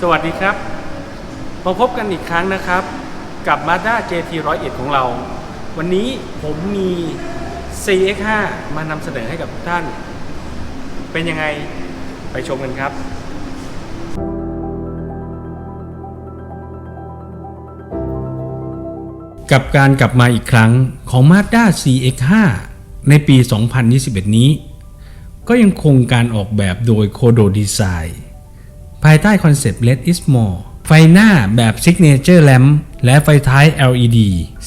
สวัสดีครับ มาพบกันอีกครั้งนะครับ กับ Mazda JT 101 ของเรา วันนี้ผมมี CX5 มานำเสนอให้กับทุกท่าน เป็นยังไงไปชมกันครับกับการกลับมาอีกครั้งของ Mazda CX5 ในปี 2021 นี้ ก็ยังคงการออกแบบโดย Kodo Design ภายใต้คอนเซปต์ Less is More ไฟหน้าแบบ Signature Lamp และไฟท้าย LED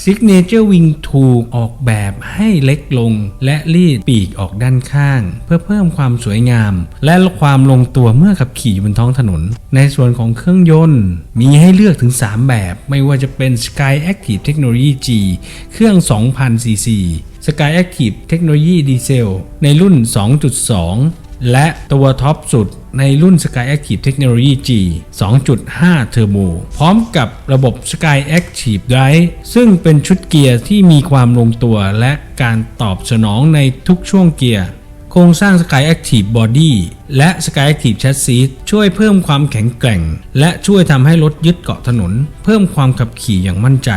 Signature Wing ถูกออกแบบให้เล็กลง และรีดปีกออกด้านข้าง เพื่อเพิ่มความสวยงาม และความลงตัวเมื่อขับขี่บนท้องถนน ในส่วนของเครื่องยนต์ มีให้เลือกถึง 3 แบบ ไม่ว่าจะเป็น Sky Active Technology G เครื่อง 2,000 cc Sky Active Technology Diesel ในรุ่น 2.2 และตัวท็อปสุดในรุ่น Sky Active Technology G 2.5 Turbo พร้อมกับระบบ Sky Active Drive ซึ่งเป็นชุดเกียร์ที่มีความลงตัวและการตอบสนองในทุกช่วงเกียร์ โครงสร้าง Sky Active Body และ Sky Active Chassis ช่วยเพิ่มความแข็งแกร่ง และช่วยทำให้รถยึดเกาะถนน เพิ่มความขับขี่อย่างมั่นใจ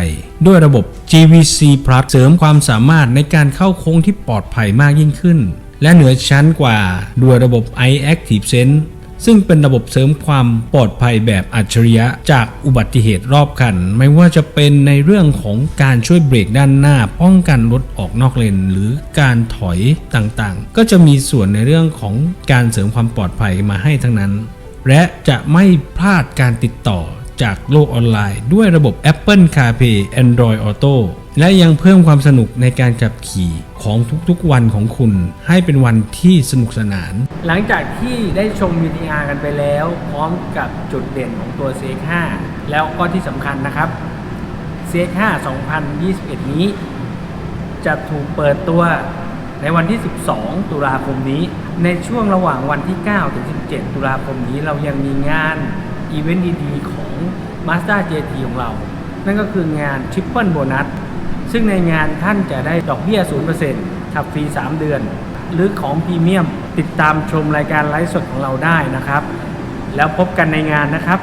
ด้วยระบบ GVC Plus เสริมความสามารถในการเข้าโค้งที่ปลอดภัยมากยิ่งขึ้น และเหนือชั้นกว่าด้วยระบบ iActive Sense ซึ่งเป็นระบบเสริมความปลอดภัยแบบอัจฉริยะ จากอุบัติเหตุรอบคัน ไม่ว่าจะเป็นในเรื่องของการช่วยเบรกด้านหน้า ป้องกันรถออกนอกเลน หรือการถอยต่างๆ ก็จะมีส่วนในเรื่องของการเสริมความปลอดภัยมาให้ทั้งนั้น และจะไม่พลาดการติดต่อ จากโลกออนไลน์ ด้วยระบบ Apple CarPlay Android Auto และยังเพิ่มความสนุกในการขับขี่ของทุกๆวันของคุณ ให้เป็นวันที่สนุกสนาน หลังจากที่ได้ชม VTR กันไปแล้ว พร้อมกับจุดเด่นของตัว CX5 แล้วก็ที่สำคัญนะครับ CX5 2021 นี้ จะถูกเปิดตัวในวันที่ 12 ตุลาคมนี้ ในช่วงระหว่างวันที่ 9 ถึง 17 ตุลาคมนี้เรายังมีงาน อีเวนต์ดีๆ ของ Mazda JT ของเรา นั่นก็คืองาน Triple Bonus ซึ่งในงานท่านจะได้ดอกเบี้ย 0%ขับฟรี 3 เดือน หรือของพรีเมียม ติดตามชมรายการไลฟ์สดของเราได้นะครับ แล้วพบกันในงานนะครับ